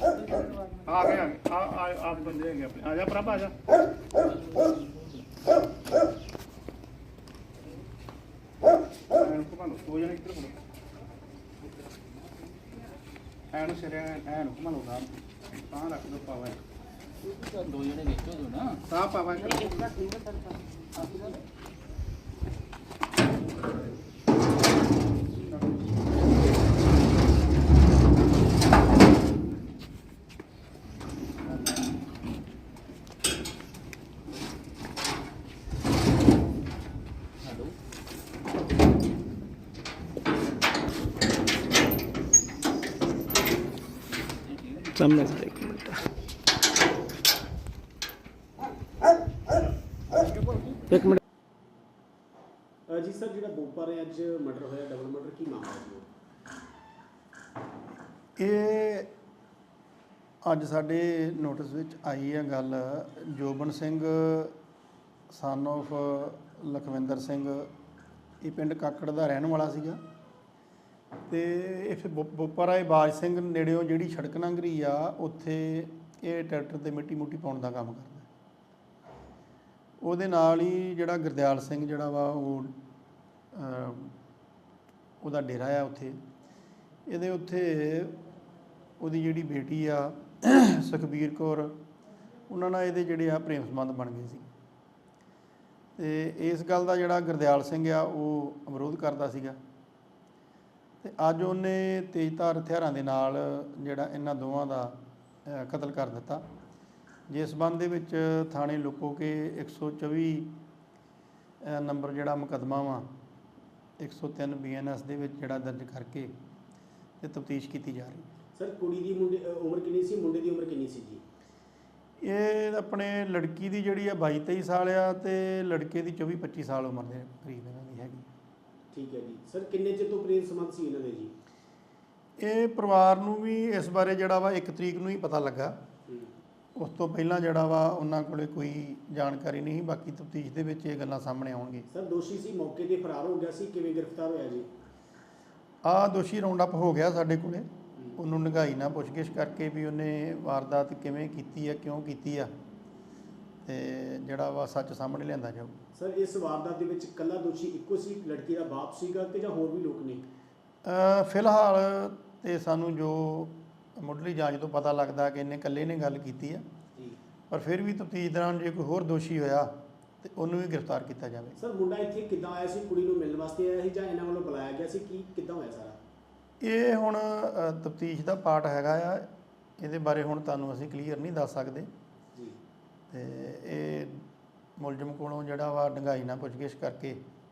ਆ ਗਏ ਆ ਗਏ ਆ ਆ ਆਪ ਬੰਦੇ ਹੈਗੇ ਆਪਣੇ ਆ ਜਾ ਪ੍ਰਭ ਆ ਜਾ ਐਨ ਘੁਮਾ ਲਓ ਦੋ ਜਣੇ ਇੱਧਰ ਮੁੜੋ ਐਨ ਸਿਰੇ ਐਨ ਘੁਮਾ ਲਓ ਨਾਲ ਤਾਂ ਰੱਖ ਦੋ ਪਾਵਾ ਦੋ ਜਣੇ ਵੇਚੋ ਦੋ ਨਾ ਤਾਂ ਪਾਵਾ ਹੈਲੋ ਸਾਹਮਣੇ ਸੇ ਇੱਕ ਮਿੰਟ ਇੱਕ ਮਿੰਟ। ਅ, ਜੀ ਸਰ ਜਿਹੜਾ ਬੋਪਾਰੇ ਅੱਜ ਮਰਡਰ ਹੋਇਆ ਡਬਲ ਮਰਡਰ ਕੀ ਮਾਮਲਾ ਜੀ ਉਹ? ਇਹ ਅੱਜ ਸਾਡੇ ਨੋਟਿਸ ਵਿੱਚ ਆਈ ਹੈ ਗੱਲ ਜੋਬਨ ਸਿੰਘ ਸਨ of ਲਖਵਿੰਦਰ ਸਿੰਘ ਇਹ ਪਿੰਡ ਕਾਕੜ ਦਾ ਰਹਿਣ ਵਾਲਾ ਸੀਗਾ। ਤੇ ਇਹ ਬੋਪਰਾਏ ਬਾਜ ਸਿੰਘ ਨੇੜਿਓਂ ਜਿਹੜੀ ਸੜਕ ਲੰਘ ਆ, ਉੱਥੇ ਇਹ ਟਰੈਕਟਰ ਤੇ ਮਿੱਟੀ ਮੁੱਟੀ ਪਾਉਣ ਦਾ ਕੰਮ ਕਰਦਾ। ਉਹਦੇ ਨਾਲ ਹੀ ਜਿਹੜਾ ਗੁਰਦਿਆਲ ਸਿੰਘ ਜਿਹੜਾ ਵਾ, ਉਹ ਉਹਦਾ ਡੇਰਾ ਆ ਉੱਥੇ। ਇਹਦੇ ਉੱਥੇ ਉਹਦੀ ਜਿਹੜੀ ਬੇਟੀ ਆ, ਸੁਖਬੀਰ ਕੌਰ, ਉਹਨਾਂ ਨਾਲ ਇਹਦੇ ਜਿਹੜੇ ਆ ਪ੍ਰੇਮ ਸੰਬੰਧ ਬਣ ਗਏ ਸੀ। ਤੇ ਇਸ ਗੱਲ ਦਾ ਜਿਹੜਾ ਗੁਰਦਿਆਲ ਸਿੰਘ ਆ, ਉਹ ਵਿਰੋਧ ਕਰਦਾ ਸੀਗਾ। ਤੇ ਅੱਜ ਉਹਨੇ ਤੇਜ਼ਧਾਰ ਹਥਿਆਰਾਂ ਦੇ ਨਾਲ ਜਿਹੜਾ ਇਹਨਾਂ ਦੋਵਾਂ ਦਾ ਕਤਲ ਕਰ ਦਿੱਤਾ। ਜਿਸ ਸੰਬੰਧ ਦੇ ਵਿੱਚ ਥਾਣੇ ਲੁਕੋ ਕੇ 124 ਅਹ, ਨੰਬਰ ਜਿਹੜਾ ਮੁਕੱਦਮਾ ਵਾ 103 ਬੀਐਨਐਸ ਦੇ ਵਿੱਚ ਜਿਹੜਾ ਦਰਜ ਕਰਕੇ ਤੇ ਤਫਤੀਸ਼ ਕੀਤੀ ਜਾ ਰਹੀ। ਹੈ ਸਰ ਕੁੜੀ ਦੀ ਮੁੰਡੇ ਉਮਰ ਕਿੰਨੀ ਸੀ? ਮੁੰਡੇ ਦੀ ਉਮਰ ਕਿੰਨੀ ਸੀ ਜੀ? ਇਹ ਆਪਣੇ ਲੜਕੀ ਦੀ ਜਿਹੜੀ ਆ 22 23 ਸਾਲ ਆ ਤੇ ਲੜਕੇ ਦੀ 24 25 ਸਾਲ ਉਮਰ ਦੇ ਕਰੀਬ ਹੈਗੀ ਠੀਕ ਹੈ ਜੀ। ਸਰ ਕਿੰਨੇ ਚਿਰ ਤੋਂ ਪ੍ਰੇਮ ਸੰਬੰਧ ਸੀ ਇਹਨਾਂ ਦੇ ਜੀ? ਇਹ ਪਰਿਵਾਰ ਨੂੰ ਵੀ ਇਸ ਬਾਰੇ ਜਿਹੜਾ ਵਾ 1 ਤਰੀਕ ਨੂੰ ਹੀ ਪਤਾ ਲੱਗਾ। ਹੂੰ। ਉਸ ਤੋਂ ਪਹਿਲਾਂ ਜਿਹੜਾ ਵਾ ਉਹਨਾਂ ਕੋਲੇ ਕੋਈ ਜਾਣਕਾਰੀ ਨਹੀਂ। ਬਾਕੀ ਤਫਤੀਸ਼ ਦੇ ਵਿੱਚ ਇਹ ਗੱਲਾਂ ਸਾਹਮਣੇ ਆਉਣਗੀਆਂ। ਸਰ ਦੋਸ਼ੀ ਸੀ ਮੌਕੇ ਤੇ ਫਰਾਰ ਹੋ ਗਿਆ ਸੀ ਕਿਵੇਂ ਗ੍ਰਿਫਤਾਰ ਹੋਇਆ ਜੀ? ਆ ਦੋਸ਼ੀ ਰਾਉਂਡ ਅਪ ਹੋ ਗਿਆ ਸਾਡੇ ਕੋਲੇ। ਉਹਨੂੰ ਨਿਗਾਈ ਨਾਲ ਪੁੱਛਗਿੱਛ ਕਰਕੇ ਵੀ ਉਹਨੇ ਵਾਰਦਾਤ ਕਿਵੇਂ ਕੀਤੀ ਆ ਕਿਉਂ ਕੀਤੀ ਆ। ਤੇ ਜਿਹੜਾ ਵਾ ਸੱਚ ਸਾਹਮਣੇ ਲਿਆਂਦਾ ਜਾਊ। ਸਰ ਇਸ ਵਾਰਦਾਤ ਦੇ ਵਿੱਚ ਇਕੱਲਾ ਦੋਸ਼ੀ ਇੱਕੋ ਸੀ ਲੜਕੀ ਦਾ ਬਾਪ ਸੀਗਾ ਕਿ ਜਾਂ ਹੋਰ ਵੀ ਲੋਕ ਨੇ? ਫਿਲਹਾਲ ਤੇ ਸਾਨੂੰ ਜੋ ਮੁੱਢਲੀ ਜਾਂਚ ਤੋਂ ਪਤਾ ਲੱਗਦਾ ਕਿ ਇਹਨੇ ਇਕੱਲੇ ਨੇ ਗੱਲ ਕੀਤੀ ਆ। ਜੀ। ਪਰ ਫਿਰ ਵੀ ਤਫਤੀਸ਼ ਦੌਰਾਨ ਜੇ ਕੋਈ ਹੋਰ ਦੋਸ਼ੀ ਹੋਇਆ ਤੇ ਉਹਨੂੰ ਵੀ ਗ੍ਰਿਫਤਾਰ ਕੀਤਾ ਜਾਵੇ। ਸਰ ਮੁੰਡਾ ਇੱਥੇ ਕਿੱਦਾਂ ਆਇਆ ਸੀ? ਕੁੜੀ ਨੂੰ ਮਿਲਣ ਵਾਸਤੇ ਆਇਆ ਸੀ ਜਾਂ ਇਹਨਾਂ ਵੱਲੋਂ ਬੁਲਾਇਆ ਗਿਆ ਸੀ? ਕੀ ਕਿੱਦਾਂ ਹੋਇਆ ਸਾਰਾ? ਇਹ ਹੁਣ ਤਫਤੀਸ਼ ਦਾ ਪਾਰਟ ਹੈਗਾ ਆ। ਇਹਦੇ ਬਾਰੇ ਹੁਣ ਤੁਹਾਨੂੰ ਅਸੀਂ ਕਲੀਅਰ ਨਹੀਂ ਦੱਸ ਸਕਦੇ। ਤੇ ਇਹ ਮੁਲਜ਼ਮ ਕੋਲੋਂ ਜਿਹੜਾ ਵਾ ਡੰਗਾਈ ਨਾਲ ਪੁੱਛਗਿੱਛ ਕਰਕੇ